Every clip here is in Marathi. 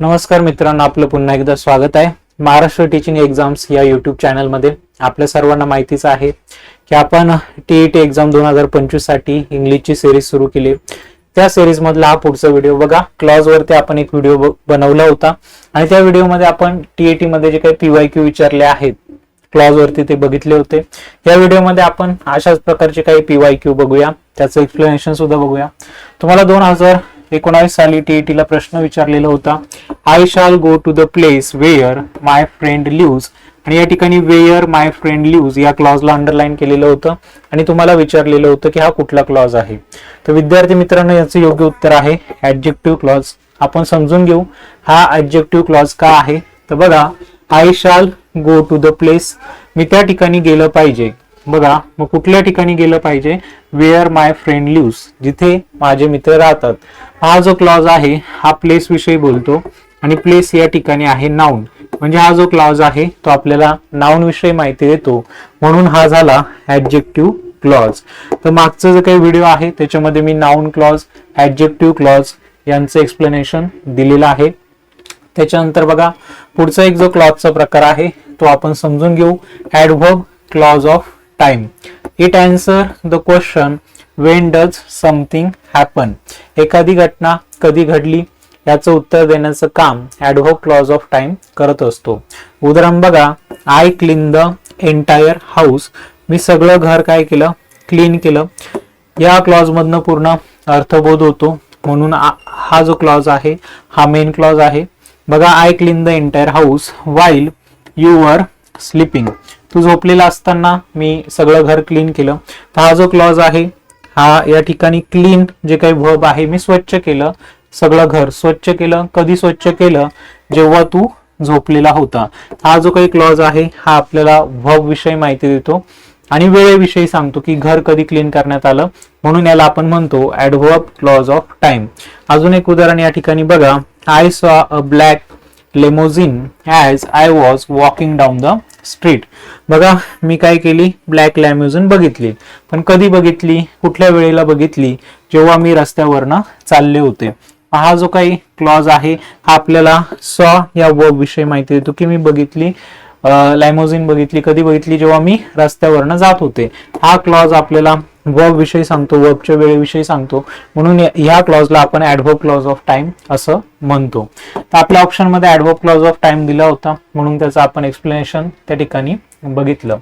नमस्कार मित्रांनो आपलं पुन्हा एकदा स्वागत आहे. महाराष्ट्र टीचिंग एक्झाम्स या युट्यूब चॅनलमध्ये आपल्या सर्वांना माहितीच आहे की आपण टीईटी एक्झाम दोन हजार पंचवीससाठी इंग्लिशची सिरीज सुरू केली. त्या सिरीज मधला हा पुढचा व्हिडिओ बघा. क्लॉज वरती आपण एक व्हिडिओ बनवला होता. आणि त्या व्हिडिओमध्ये आपण टीईटी मध्ये जे काही पीवाय क्यू विचारले आहेत क्लॉज वरती ते बघितले होते. या व्हिडिओमध्ये आपण अशाच प्रकारचे काही पीवाय क्यू बघूया. त्याचं एक्सप्लेनेशन सुद्धा बघूया. तुम्हाला दोन हजार एकोणावीस साली टीईटी ला प्रश्न विचारलेला होता I shall go to the place where my friend lives आणि या ठिकाणी वेअर माय फ्रेंड लिव्ज या क्लॉजला अंडरलाईन केलेलं होतं आणि तुम्हाला विचारलेलं होतं की हा कुठला क्लॉज आहे. तर विद्यार्थी मित्रांनो याचं योग्य उत्तर आहे ऍडजेक्टिव्ह क्लॉज आपण समजून घेऊ हा ऍडजेक्टिव्ह क्लॉज का आहे? तर बघा I shall go to the place मी त्या ठिकाणी गेलं पाहिजे. बघा मग कुठल्या ठिकाणी गेलं पाहिजे? वेअर माय फ्रेंड लिव्स जिथे माझे मित्र राहतात. हा जो क्लॉज आहे हा प्लेस विषयी बोलतो आणि प्लेस या ठिकाणी आहे नाऊन म्हणजे हा जो क्लॉज आहे तो आपल्याला नाऊन विषयी माहिती देतो. म्हणून हा झाला ऍब्जेक्टिव्ह क्लॉज तर मागचा जो काही व्हिडिओ आहे त्याच्यामध्ये मी नाऊन क्लॉज ऍब्जेक्टिव्ह क्लॉज यांचं एक्सप्लेनेशन दिलेलं आहे. त्याच्यानंतर बघा पुढचा एक जो क्लॉजचा प्रकार आहे तो आपण समजून घेऊ. Adverb clause of time it answer the question when does something happen एखादी घटना कधी घडली? याचं उत्तर देण्याचं काम ऍडव्हर्ब क्लॉज ऑफ टाइम करत असतो. उदाहरण बघा I clean the entire house मी सगळं घर काय केलं? क्लीन केलं. या क्लॉज मधनं पूर्ण अर्थबोध होतो. म्हणून हा जो क्लॉज आहे हा मेन क्लॉज आहे. बघा I clean the entire house while you are sleeping तू झोपलेला असताना मी सगळं घर क्लीन केलं. तर हा जो क्लॉज आहे हा या ठिकाणी क्लीन जे काही व्हब आहे मी स्वच्छ केलं. सगळं घर स्वच्छ केलं. कधी स्वच्छ केलं? जेव्हा तू झोपलेला होता. हा जो काही क्लॉज आहे हा आपल्याला व्हब विषयी माहिती देतो. आणि वेळेविषयी सांगतो की घर कधी क्लीन करण्यात आलं? म्हणून याला आपण म्हणतो ऍडव्हर्ब क्लॉज ऑफ टाइम अजून एक उदाहरण या ठिकाणी बघा. I saw a black limousine as I was walking down the street बघा मी काय केली? ब्लॅक लॅम्युझिन बघितली. पण कधी बघितली? कुठल्या वेळेला बघितली? जेव्हा मी रस्त्यावरनं चालले होते. हा जो काही क्लॉज आहे हा आपल्याला सॉ या वर्ब विषयी माहिती देतो की मी बघितली लायमोझिन बघितली कधी बघितली जेव्हा मी रस्त्यावरनं जात होते. हा क्लॉज आपल्याला वर्ब विषयी सांगतो वर्बच्या वेळेविषयी सांगतो. म्हणून या- ह्या क्लॉजला आपण ऍडव्हर्ब क्लॉज ऑफ टाइम असं म्हणतो. तर आपल्या ऑप्शनमध्ये ऍडव्हर्ब क्लॉज ऑफ टाइम दिला होता म्हणून त्याचं आपण एक्सप्लेनेशन त्या ठिकाणी बघितलं.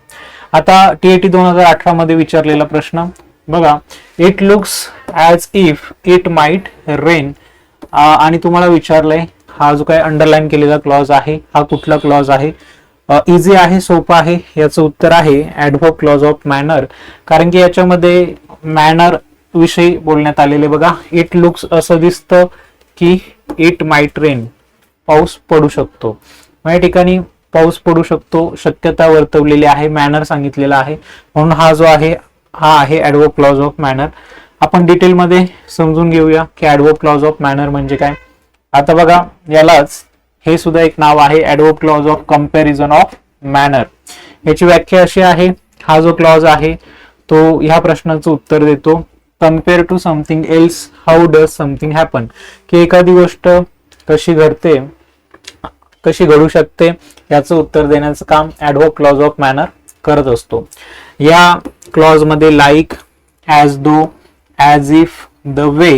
आता टीएटी दोन हजार अठरा मध्ये विचारलेला प्रश्न बघा it looks as if it might rain आणि तुम्हाला विचारलंय हा जो काही अंडरलाईन केलेला क्लॉज आहे हा कुठला क्लॉज आहे? इझी आहे सोपं आहे याचं उत्तर आहे ऍडव्हर्ब क्लॉज ऑफ मॅनर कारण की याच्यामध्ये मॅनर विषयी बोलण्यात आलेले बघा. इट लुक्स असं दिसतं की इट माईट रेन पाऊस पडू शकतो. मग या ठिकाणी पाऊस पडू शकतो शक्यता वर्तवलेली आहे मॅनर सांगितलेला आहे. म्हणून हा जो आहे हा आहे ऍडव्हर्ब क्लॉज ऑफ मॅनर आपण डिटेलमध्ये समजून घेऊया की ऍडव्हर्ब क्लॉज ऑफ मॅनर म्हणजे काय. आता बघा यालाच हे सुद्धा एक नाव आहे adverb clause of comparison of manner याची व्याख्या अशी आहे हा जो क्लॉज आहे तो ह्या प्रश्नाचं उत्तर देतो. Compare to something else how does something happen की एखादी गोष्ट कशी घडते कशी घडू शकते याचं उत्तर देण्याचं काम ऍडव्हर्ब क्लॉज ऑफ मॅनर करत असतो. या क्लॉजमध्ये like as though as if the way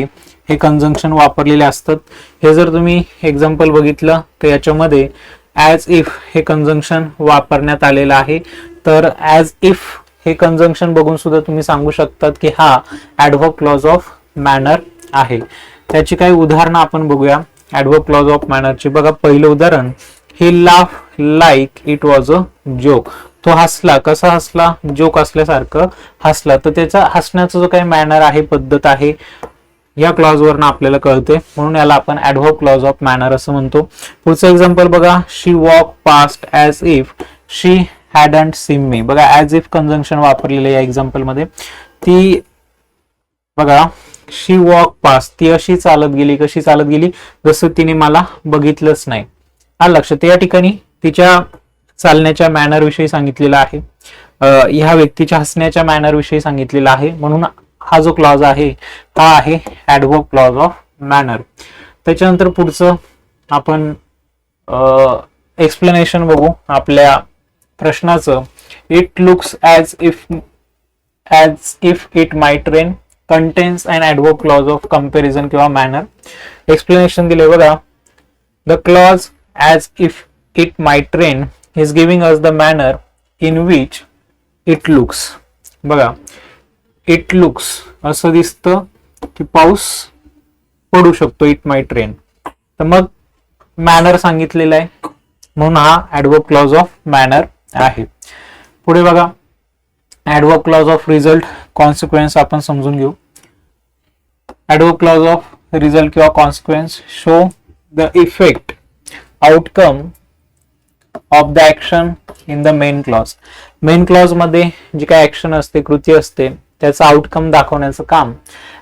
हे कंजंक्शन वापरलेले असतात. हे जर तुम्ही एक्झाम्पल बघितलं तर याच्यामध्ये ॲज इफ हे कंजंक्शन वापरण्यात आलेलं आहे. तर ॲज इफ हे कंजंक्शन बघून सुद्धा तुम्ही सांगू शकतात की हा ऍडव्हर्ब क्लॉज ऑफ मॅनर आहे. त्याची काही उदाहरणं आपण बघूया. ऍडव्हर्ब क्लॉज ऑफ मॅनरची बघा पहिलं उदाहरण. He laugh like it was a joke तो हसला. कसा हसला? जोक असल्यासारखं हसला. तर त्याचा हसण्याचा जो काही मॅनर आहे पद्धत आहे या क्लॉज वरनं आपल्याला कळते. म्हणून याला आपण ऍडव्हर्ब क्लॉज ऑफ मॅनर असं म्हणतो. पुढचं एक्झाम्पल बघा. She walk past as if she hadn't seem me बघा ॲज इफ कंजंक्शन वापरलेलं या एक्झाम्पलमध्ये. ती बघा शी वॉक पास ती अशी चालत गेली कशी चालत गेली? जसं तिने मला बघितलंच नाही. हा लक्षात या ठिकाणी. तिच्या चालण्याच्या मॅनर विषयी सांगितलेलं आहे. ह्या व्यक्तीच्या हसण्याच्या मॅनर विषयी सांगितलेलं आहे. म्हणून हा जो क्लॉज आहे हा आहे ऍडवर्ब क्लॉज ऑफ मॅनर त्याच्यानंतर पुढचं आपण एक्सप्लेनेशन बघू. आपल्या प्रश्नाचं it looks as if as if it might rain contains an adverb clause of comparison किंवा मॅनर एक्सप्लेनेशन दिले बघा. The clause as if it might rain is giving us the manner in which it looks बघा. इट लुक्स असं दिसतं की पाऊस पडू शकतो इट माइट ट्रेन तर मग मॅनर सांगितलेला आहे. म्हणून हा ऍडवर्ब क्लॉज ऑफ़ मॅनर आहे. पुढे बघा. Adverb clause of result consequence आपण समजून घेऊ. ऍडवर्ब क्लॉज ऑफ़ रिझल्ट किंवा consequence show the effect outcome of the action in the main clause main clause मध्ये जी काय ऍक्शन असते, कृती असते त्याचं आउटकम दाखवण्याचं काम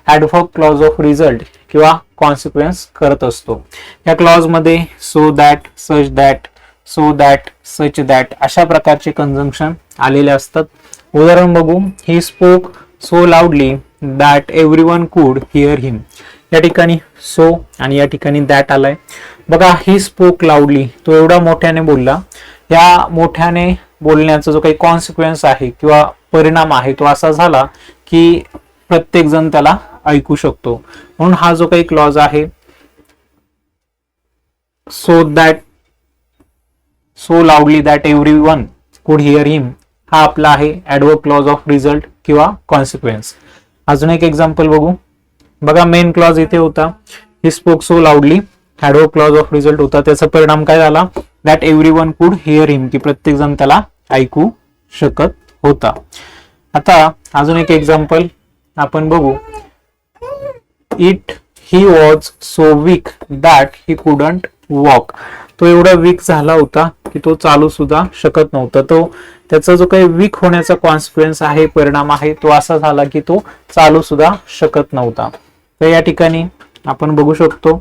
ऍडव्हर्ब क्लॉज ऑफ रिझल्ट किंवा कॉन्सिक्वेन्स करत असतो. या क्लॉजमध्ये so that such that so that such that अशा प्रकारचे कंजम्पशन आलेले असतात. उदाहरण बघू. He spoke so loudly that everyone could hear him या ठिकाणी सो आणि या ठिकाणी दॅट आलाय. बघा ही स्पोक लाऊडली तो एवढा मोठ्याने बोलला. या मोठ्याने बोलण्याचा जो काही कॉन्सिक्वेन्स आहे किंवा परिणाम आहे तो असा झाला की प्रत्येक जण त्याला ऐकू शकतो. म्हणून हा जो काही क्लॉज आहे so that so loudly that everyone could hear him हा आपला आहे ऍडवर्ब क्लॉज ऑफ रिझल्ट किंवा कॉन्सिक्वेन्स अजून एक एक्झाम्पल बघू. बघा मेन क्लॉज इथे होता. He spoke so loudly adverb clause of result होता. त्याचा परिणाम काय झाला? That everyone could hear him की प्रत्येक जण त्याला ऐकू शकत होता. आता अजून एक एक्झाम्पल आपण बघू. It he was so weak that he couldn't walk तो एवढा वीक झाला होता की तो चालू सुद्धा शकत नव्हता. तो त्याचा जो काही वीक होण्याचा कॉन्सिक्वेन्स आहे परिणाम आहे तो असा झाला की तो चालू सुद्धा शकत नव्हता. तर या ठिकाणी आपण बघू शकतो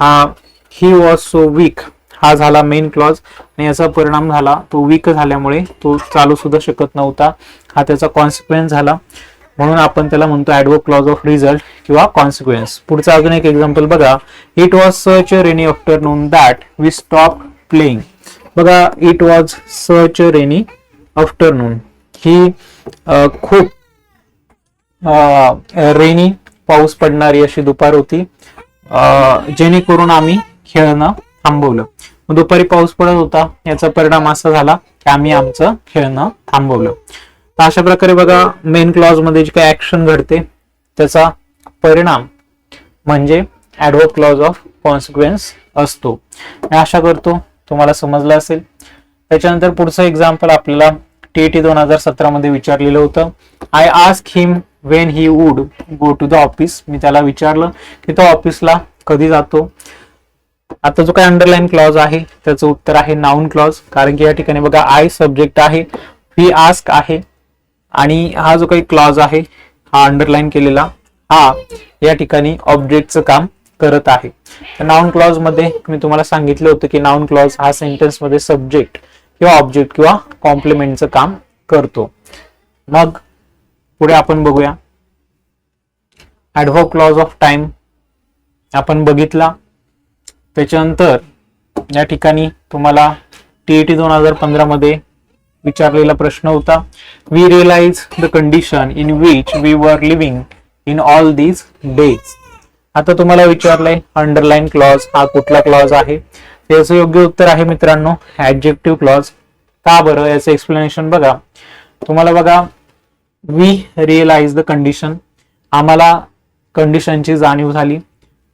हा ही वॉज सो वीक हा झाला मेन क्लॉज आणि याचा परिणाम झाला. तो वीक झाल्यामुळे तो चालू सुद्धा शकत नव्हता. हा त्याचा कॉन्सिक्वेन्स झाला. म्हणून आपण त्याला म्हणतो ऍडवर्ब क्लॉज ऑफ रिझल्ट किंवा कॉन्सिक्वेन्स पुढचा अजून एक एक्झाम्पल बघा. It was such a rainy afternoon that we stop playing बघा it was such a rainy afternoon ही खूप रेनी पाऊस पडणारी अशी दुपार होती. जेणेकरून आम्ही खेळणं थांबवलं. दुपारी पाऊस पडत होता. याचा परिणाम असा झाला की आम्ही आमचं खेळणं थांबवलं. तर अशा प्रकारे बघा मेन क्लॉजमध्ये जी काही ऍक्शन घडते त्याचा परिणाम म्हणजे ऍडवर्ब क्लॉज ऑफ कॉन्सिक्वेन्स असतो. मी आशा करतो तुम्हाला समजलं असेल. त्याच्यानंतर पुढचं एक्झाम्पल आपल्याला टीईटी दोन हजार सतरा मध्ये विचारलेलं होतं. I ask him when he would go to the office मी त्याला विचारलं की तो ऑफिसला कधी जातो? आता जो काही अंडरलाईन क्लॉज आहे त्याचं उत्तर आहे नाऊन क्लॉज कारण की या ठिकाणी बघा आय सब्जेक्ट आहे फी आस्क आहे आणि हा जो काही क्लॉज आहे हा अंडरलाईन केलेला हा या ठिकाणी ऑब्जेक्टचं काम करत आहे. तर नाऊन क्लॉजमध्ये मी तुम्हाला सांगितलं होतं की नाऊन क्लॉज हा सेंटेन्समध्ये सब्जेक्ट किंवा ऑब्जेक्ट किंवा कॉम्प्लिमेंटचं काम करतो. मग पुढे आपण बघूया. ऍडव्हर्ब क्लॉज ऑफ टाइम आपण बघितला. त्याच्यानंतर या ठिकाणी तुम्हाला टीईटी दोन हजार पंधरामध्ये विचारलेला प्रश्न होता. We realise the condition in which we were living in all these days आता तुम्हाला विचारलंय अंडरलाईन क्लॉज हा कुठला क्लॉज आहे? त्याचं योग्य उत्तर आहे मित्रांनो ऍडजेक्टिव्ह क्लॉज का बरं? याचं एक्सप्लेनेशन बघा. तुम्हाला बघा वी रिअलाइज द कंडिशन आम्हाला कंडिशनची जाणीव झाली.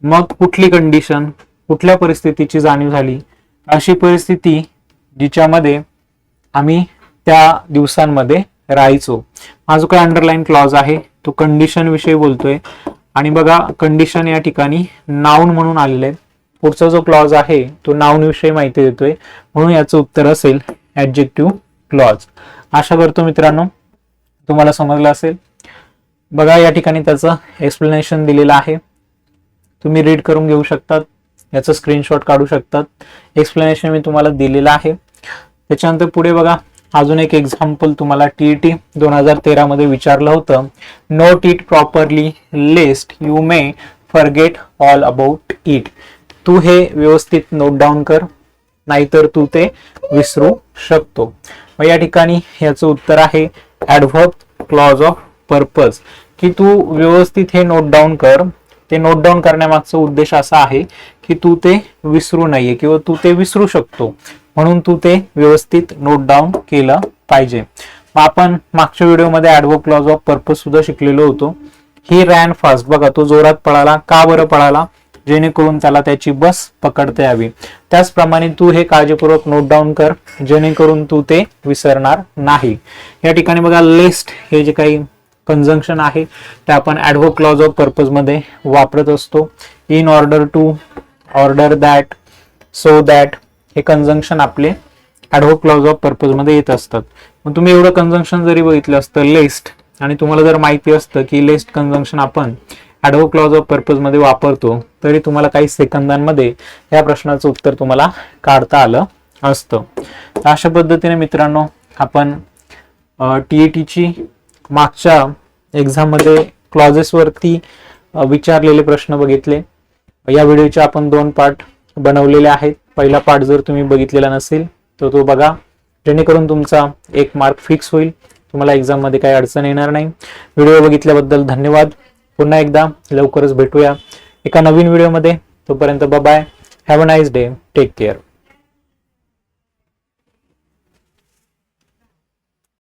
मग कुठली कंडिशन कुठल्या परिस्थितीची जाणीव झाली? अशी परिस्थिती जिच्यामध्ये आम्ही त्या दिवसांमध्ये राहायचो. हा जो काही अंडरलाईन क्लॉज आहे? तो कंडिशन विषयी बोलतोय. आणि बघा कंडिशन या ठिकाणी नाऊन म्हणून आलेलं आहे पुढचा जो क्लॉज आहे तो नाऊन विषयी माहिती देतोय. म्हणून याचं उत्तर असेल ऍब्जेक्टिव्ह क्लॉज आशा करतो मित्रांनो तुम्हाला समजलं असेल. बघा या ठिकाणी त्याचं एक्सप्लेनेशन दिलेलं आहे. तुम्ही रीड करून घेऊ शकतात. याचं स्क्रीनशॉट काढू शकतात. एक्सप्लेनेशन मी तुम्हाला दिलेलं आहे. त्याच्यानंतर पुढे बघा अजून एक एक्झाम्पल तुम्हाला टीईटी दोन हजार तेरा मध्ये विचारलं होतं. Note it properly lest you may forget all about it तू हे व्यवस्थित नोट डाऊन कर नाहीतर तू ते विसरू शकतो. मग या ठिकाणी याचं उत्तर आहे ऍडव्हर्ब क्लॉज ऑफ पर्पज की तू व्यवस्थित हे नोट डाऊन कर ते नोट डाऊन करण्यामागचा उद्देश असा आहे की तू ते विसरू नये किंवा तू ते विसरू शकतो. म्हणून तू ते व्यवस्थित नोट डाऊन केलं पाहिजे. मग आपण मागच्या व्हिडिओमध्ये ऍडवो क्लॉज ऑफ पर्पज सुद्धा शिकलेलो होतो. ही रॅन फास्ट बघा तो जोरात पळाला का बरं पळाला? जेणेकरून त्याला त्याची बस पकडता यावी. त्याचप्रमाणे तू हे काळजीपूर्वक नोट डाऊन कर जेणेकरून तू ते विसरणार नाही. या ठिकाणी बघा लिस्ट हे जे काही कंजंक्शन आहे ते आपण ऍडव्होक क्लॉज ऑफ पर्पजमध्ये वापरत असतो. In order to order that so that हे कंजंक्शन आपले ऍडव्होक क्लॉज ऑफ पर्पजमध्ये येत असतात. मग तुम्ही एवढं कंजंक्शन जरी बघितलं असतं लेस्ट आणि तुम्हाला जर माहिती असतं की लेस्ट कंजंक्शन आपण ऍडव्होक क्लॉज ऑफ पर्पजमध्ये वापरतो तरी तुम्हाला काही सेकंदांमध्ये या प्रश्नाचं उत्तर तुम्हाला काढता आलं असतं. तर अशा पद्धतीने मित्रांनो आपण टी ई टीची मागच्या एक्झाममध्ये क्लॉजेसवरती विचारलेले प्रश्न बघितले. या व्हिडिओचे आपण दोन पार्ट बनवलेले आहेत. पहिला पार्ट जर तुम्ही बघितलेला नसेल तर तो बघा. जेणेकरून तुमचा एक मार्क फिक्स होईल. तुम्हाला एक्झाममध्ये काही अडचण येणार नाही. व्हिडिओ बघितल्याबद्दल धन्यवाद. पुन्हा एकदा लवकरच भेटूया. एका नवीन व्हिडिओमध्ये तोपर्यंत bye have a nice day take care